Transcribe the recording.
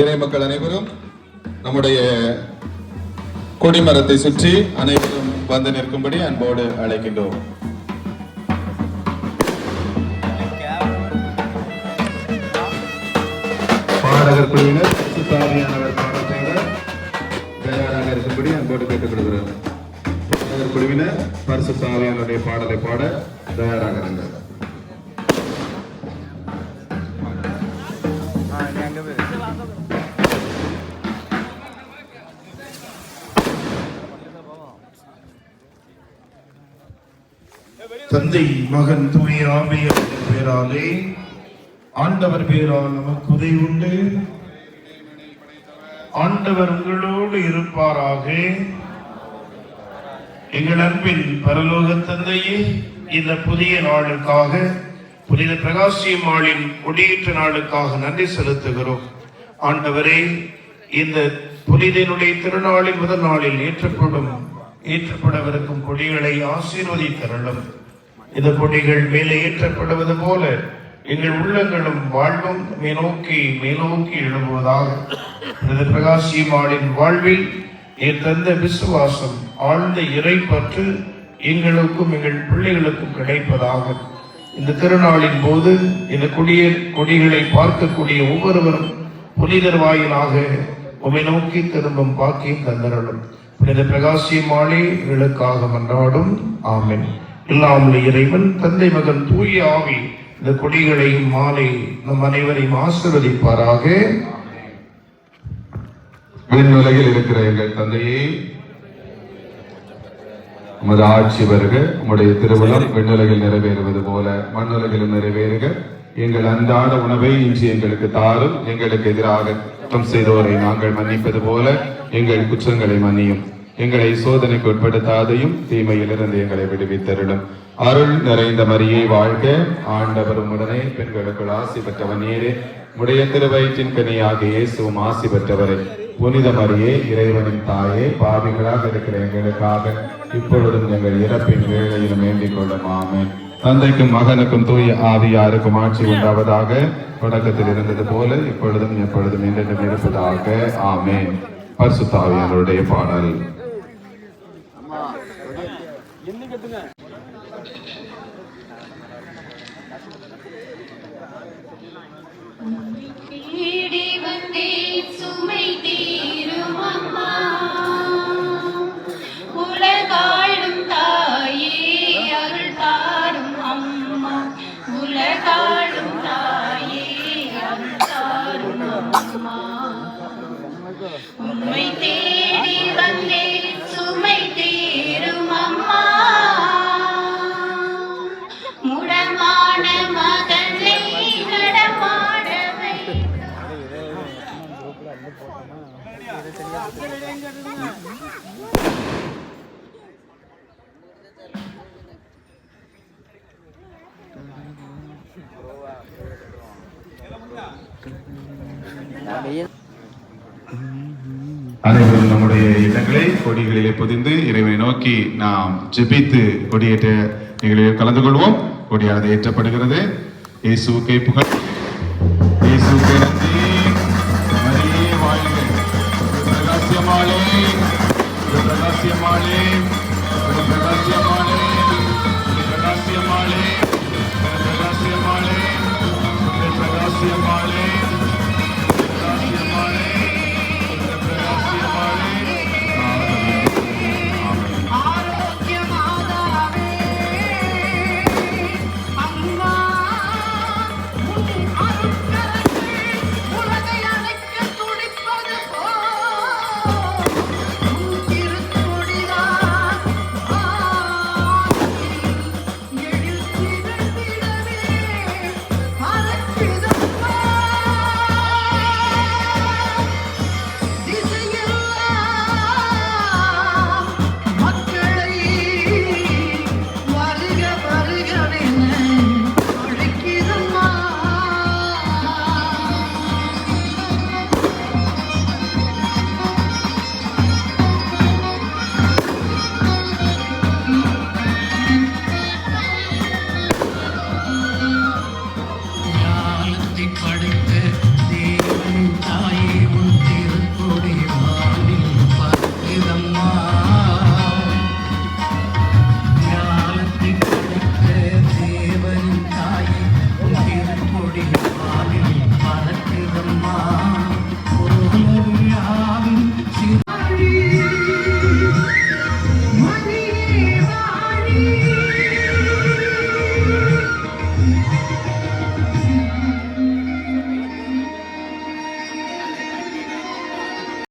இறை மக்கள் அனைவரும் நம்முடைய கொடிமரத்தை சுற்றி அனைவரும் வந்து நிற்கும்படி அன்போடு அழைக்கின்றோம். பாடகர் குழுவினர் சுத்தாரியானவர் பாடத்தேவர் தயாராக இருக்கும்படி அன்போடு கேட்டுக்கொள்கிறோம். பாடகர் குழுவினர் பரிசு சாவியானுடைய பாடலை பாட தயாராக இருங்கள் தந்தை மகன் தூய ஆவியர் பேராலே ஆண்டவர் பேரால் நமக்கு உதவி உண்டு. ஆண்டவர் உங்களோடு இருப்பாராக. எங்கள் அன்பின் பரலோக தந்தையே இந்த புதிய நாளுக்காக புனித பிரகாசியம்மாளின் கொடியேற்ற நாளுக்காக நன்றி செலுத்துகிறோம். ஆண்டவரே இந்த புனிதனுடைய திருநாளின் முதல் நாளில் ஏற்றப்படும் ஏற்றப்படவிருக்கும் கொடிகளை ஆசீர்வதித்தருளும். இந்த கொடிகள் மேலே ஏற்றப்படுவது போல எங்கள் உள்ளங்களும் வாழ்வும் மேலோக்கி மேலோக்கி எழும்புவதாக புனித பிரகாசியம்மாளின் வாழ்வில் நீர் தந்த விசுவாசம் ஆழ்ந்த இறை பற்று எங்களுக்கும் எங்கள் பிள்ளைகளுக்கும் கிடைப்பதாக. இந்த திருநாளின் போது இந்த கொடிய கொடிகளை பார்க்கக்கூடிய ஒவ்வொருவரும் புனிதர் வாயிலாக உமை நோக்கி திரும்பும் பாக்கியம் தந்தரலும் புனித பிரகாசியமாளே எங்களுக்காக மன்றாடும். ஆமென். இல்லாமல் இறைவன் தந்தை மகன் தூய ஆவி இந்த கொடிகளையும் மாலை நம் அனைவரையும் ஆசீர்வதிப்பாராக. விண்ணுலகில் இருக்கிற எங்கள் தந்தையே உமது ஆட்சி வருக உம்முடைய திருவிழம் விண்ணுலகில் நிறைவேறுவது போல மண்ணுலகிலும் நிறைவேறுக. எங்கள் அன்றாட உணவை இன்று எங்களுக்கு தாரும் எங்களுக்கு எதிராக குற்றம் செய்தோரை நாங்கள் மன்னிப்பது போல எங்கள் குற்றங்களை மன்னியும். எங்களை சோதனைக்கு உட்படுத்தாதையும் தீமையிலிருந்து எங்களை விடுவித்தருளும். அருள் நிறைந்த மரியே வாழ்க. ஆண்டவர் உடனே பெண்களுக்குள் ஆசி பெற்றவன் ஏறே உடைய திருவயிற்றின் கனியாக இயேசுவும் ஆசி பெற்றவரே. புனித மரியே இறைவனின் தாயே பாவிகளாக இருக்கிற எங்களுக்காக இப்பொழுதும் எங்கள் இறப்பின் வேளையிலும் வேண்டிக் கொள்ளும். தந்தைக்கும் மகனுக்கும் தூய ஆவியாருக்கும் ஆட்சி உண்டாவதாக தொடக்கத்தில் இருந்தது போல இப்பொழுதும் எப்பொழுதும் என்றென்றும் இருப்பதாக. பரிசுத்தாவியாருடைய பாடல் ஆவியானவருடைய பாடல் தேடி வந்தேன் சுமை தீரும் அம்மா. உலகாளும் தாயே அருள் தாரும் அம்மா. உலகாளும் தாயே அருள் தாரும் அம்மா. தேடி அனைவரும் நம்முடைய இடங்களை கொடிகளிலே பொதிந்து இறைவனை நோக்கி நாம் ஜெபித்து கொடியேற்ற நிகழ்வில் கலந்து கொள்வோம். கொடியானது ஏற்றப்படுகிறது. இயேசுக்கை புகழ். பிரகாசியமாளே பிரகாசியமாளே